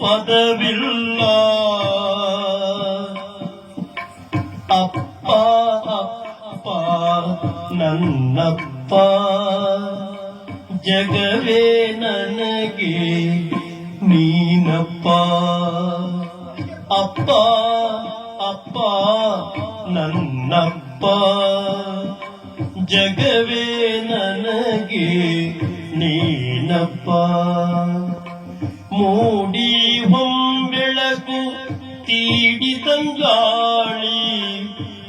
ಪದವಿಲ್ಲ ಅಪ್ಪ ಅಪ್ಪ ನನ್ನಪ್ಪ ಜಗವೇ ನನಗೆ ನೀನಪ್ಪ ಅಪ್ಪ ಅಪ್ಪ ನನ್ನಪ್ಪ ಜಗವೇ ನನಗೆ ನೀನಪ್ಪ ಮೂಡಿ ಹೊಂಬೆಳಕು ತೀಡಿ ತಂಗಾಳಿ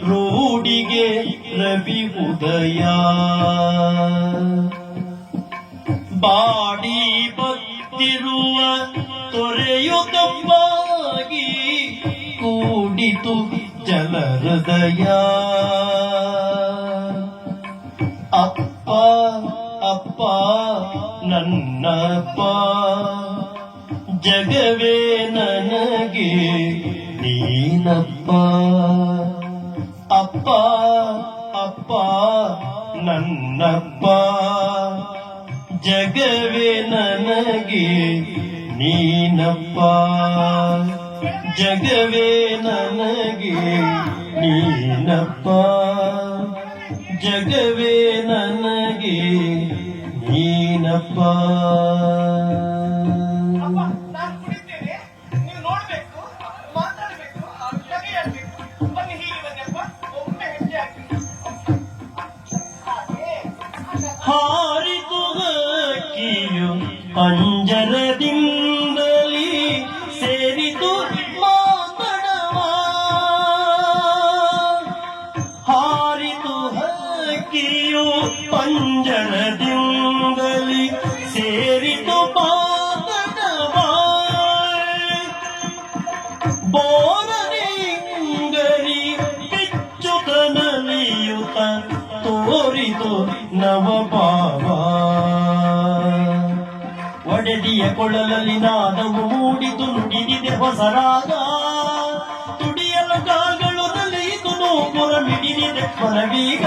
ರೂಡಿಗೆ ರವಿ ಉದಯ. ಬಾಡಿ ಬತ್ತಿರುವ ತೊರೆಯು ತಂಪಾಗಿ ಕೂಡಿತು ಜಲಹೃದಯ. ಅಪ್ಪ ಅಪ್ಪ ನನ್ನಪ್ಪ ಜಗವೇ ನನಗೆ ನೀನಪ್ಪ. ಅಪ್ಪ ಅಪ್ಪ, ನನ್ನಪ್ಪ. ಜಗವೇ ನನಗೆ ನೀನಪ್ಪ. ಜಗವೇ ನನಗೆ ನೀನಪ್ಪ. ಜಗವೇ ನನಗೆ ನೀನಪ್ಪ. ಹಕ್ಕಿಯು ಪಂಜರದಿಂದಲಿ ಸೇರಿತು ಮಾತಡವ ಹಾರಿತು ಹಕ್ಕಿಯು ಪಂಜರದಿಂದಲಿ ಸೇರಿತು ಮಾತಡವ ಬೋರನಿಂಗರಿ ಬಿಚ್ಚುತ ನಲಿಯುತ ತೋರಿತು ನವಭಾವ ಒಡೆದಿಯ ಕೊಳಲಲ್ಲಿ ನಾದವು ಮೂಡಿತು ನುಡಿದಿದೆ ಹೊಸರಾಗ ತುಡಿಯಲು ಕಾಗಳು ನಲಿಯಿತು ನೋಪುರ ಮಿಡಿದಿದೆ ಮನವೀಗ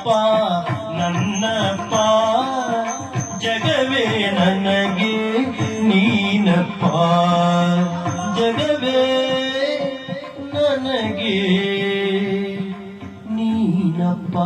ಅಪ್ಪ ನನ್ನಪ್ಪ ಜಗವೇ ನನಗೆ ನೀನಪ್ಪ. ಜಗವೇ ನನಗೆ ನೀನಪ್ಪ.